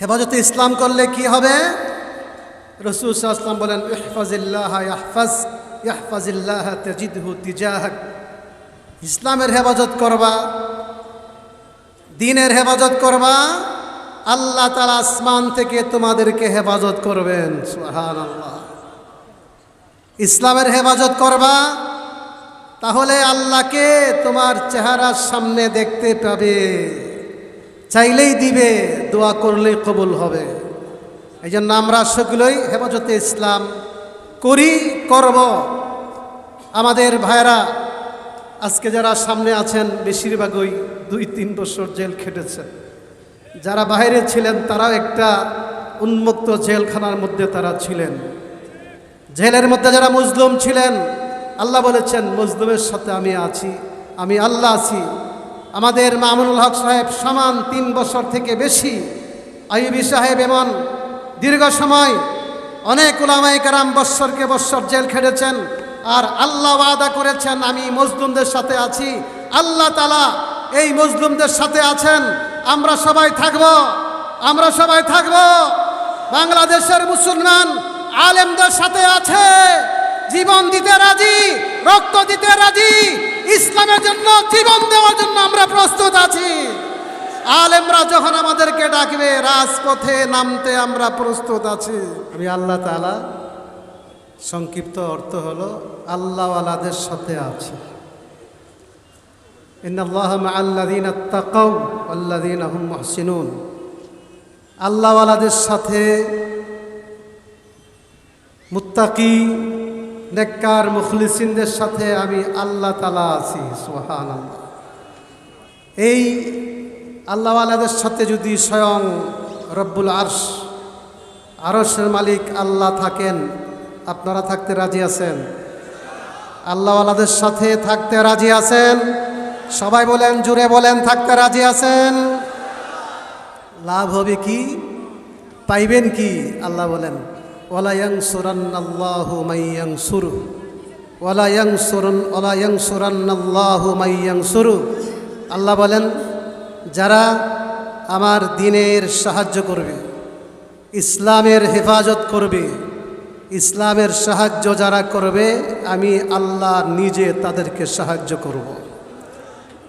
হেফাজতে ইসলাম করলে কি হবে? রসুল ইসলাম বলেন ইসলামের হেফাজত করবা, দিনের হেফাজত করবা, আল্লাহ তালা আসমান থেকে তোমাদেরকে হেফাজত করবেন। ইসলামের হেফাজত করবা, তাহলে আল্লাহকে তোমার চেহারার সামনে দেখতে পাবে। চাইলেই দিবে, দোয়া করলেই কবুল হবে। এই জন্য আমরা সকলেই হেফাজতে ইসলাম করি, করব। আমাদের ভাইরা আজকে যারা সামনে আছেন, বেশিরভাগই দুই তিন বছর জেল খেটেছেন যারা বাইরে ছিলেন, তারাও একটা উন্মুক্ত জেলখানার মধ্যে তারা ছিলেন। জেলের মধ্যে যারা মুসলিম ছিলেন, আল্লাহ বলেছেন মজলুমের সাথে আমি আছি, আমি আল্লাহ আছি। আমাদের মামুনুল হক সাহেব সমান তিন বছর থেকে বেশি আইবি সাহেব এমন দীর্ঘ সময় অনেক উলামাই কারাম বৎসরকে বৎসর জেল খেটেছেন আর আল্লাহ ওয়াদা করেছেন, আমি মজলুমদের সাথে আছি, আল্লাহ তালা এই মজলুমদের সাথে আছেন, আমরা সবাই থাকব, আমরা সবাই থাকব। বাংলাদেশের মুসলমান আলেমদের সাথে আছে, জীবন দিতে রাজি রক্ত দিতে রাজি, ইসলামের জন্য, জীবন দেওয়ার জন্য আমরা প্রস্তুত আছি। আলেমরা যখন আমাদেরকে ডাকবে, রাজপথে নামতে আমরা প্রস্তুত আছি। আমি আল্লাহ তালা সংক্ষিপ্ত অর্থ হলো, আল্লাহওয়ালাদের সাথে আছি। আল্লাহওয়ালাদের সাথে মুত্তাকি নেককার মুখলিসিনদের সাথে আমি আল্লাহ তালা আছি সোহান আল্লাহ এই সাথে যদি স্বয়ং রব্বুল আরশ, আরশের মালিক আল্লাহ থাকেন, আপনারা থাকতে রাজি আছেন? আল্লাহ আল্লাহওয়ালাদের সাথে থাকতে রাজি আছেন? সবাই বলেন, জুড়ে বলেন, থাকতে রাজি আছেন? লাভ হবে কি? পাইবেন কি? আল্লাহ বলেন। আল্লাহ বলেন, যারা আমার দিনের সাহায্য করবে, ইসলামের হেফাজত করবে, ইসলামের সাহায্য যারা করবে, আমি আল্লাহ নিজে তাদেরকে সাহায্য করব।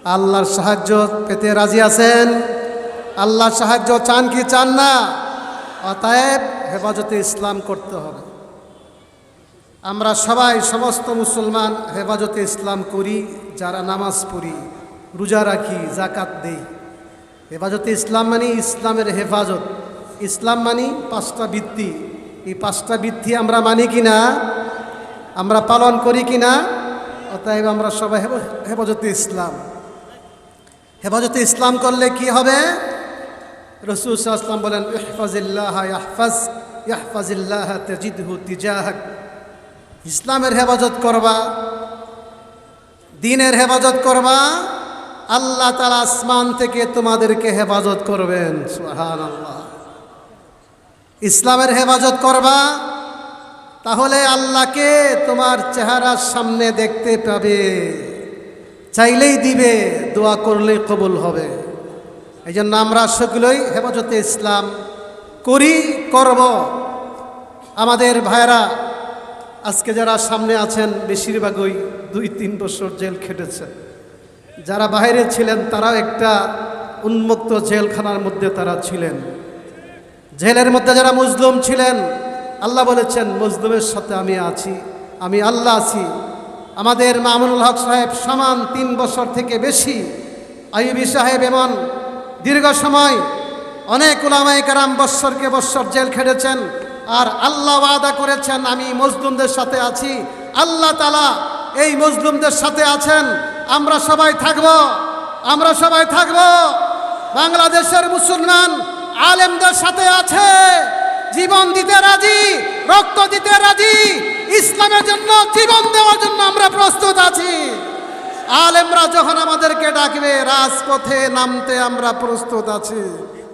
আল্লাহর সাহায্য পেতে রাজি আছেন? আল্লাহর সাহায্য চান কি চান না? অতএব হেফাজতে ইসলাম করতে হবে। আমরা সবাই সমস্ত মুসলমান হেফাজতে ইসলাম করি, যারা নামাজ পড়ি, রোজা রাখি জাকাত দেই। হেফাজতে ইসলাম মানে ইসলামের হেফাজত। ইসলাম মানি পাঁচটা বৃত্তি এই পাঁচটা বৃত্তি আমরা মানি কি না আমরা পালন করি কি না অতএব আমরা সবাই হেফাজতে ইসলাম। হেফাজতে ইসলাম করলে কি হবে? রসুল ইসলাম বলেন ইহফাজিল্লাহ ইয়াহফাজ। ইসলামের হেফাজত করবা, দিনের হেফাজত করবা, আল্লাহ তালা আসমান থেকে তোমাদেরকে হেফাজত করবেন আল্লাহ ইসলামের হেফাজত করবা, তাহলে আল্লাহকে তোমার চেহারার সামনে দেখতে পাবে, চাইলেই দিবে, দোয়া করলেই কবুল হবে। এই জন্য আমরা সকলেই হেফাজতে ইসলাম করি, করব। আমাদের ভাইরা আজকে যারা সামনে আছেন, বেশিরভাগই দুই তিন বছর জেল খেটেছেন যারা বাইরে ছিলেন, তারাও একটা উন্মুক্ত জেলখানার মধ্যে তারা ছিলেন। জেলের মধ্যে যারা মুসলিম ছিলেন, আল্লাহ বলেছেন মজলুমের সাথে আমি আছি, আমি আল্লাহ আছি। আমাদের মামুনুল হক সাহেব সমান তিন বছর থেকে বেশি আইবি সাহেব এমন দীর্ঘ সময় অনেক উলামাই কারাম বৎসরকে বৎসর জেল খেটেছেন। আর আল্লাহ ওয়াদা করেছেন, আমি মজলুমদের সাথে আছি। আল্লাহ তালা এই মজলুমদের সাথে আছেন। আমরা সবাই থাকব, আমরা সবাই থাকব। বাংলাদেশের মুসলমান আলেমদের সাথে আছে। জীবন দিতে রাজি, রক্ত দিতে রাজি, ইসলামের জন্য, জীবন দেওয়ার জন্য আমরা প্রস্তুত আছি। আলেমরা যখন আমাদেরকে ডাকবে, রাজপথে নামতে আমরা প্রস্তুত আছি।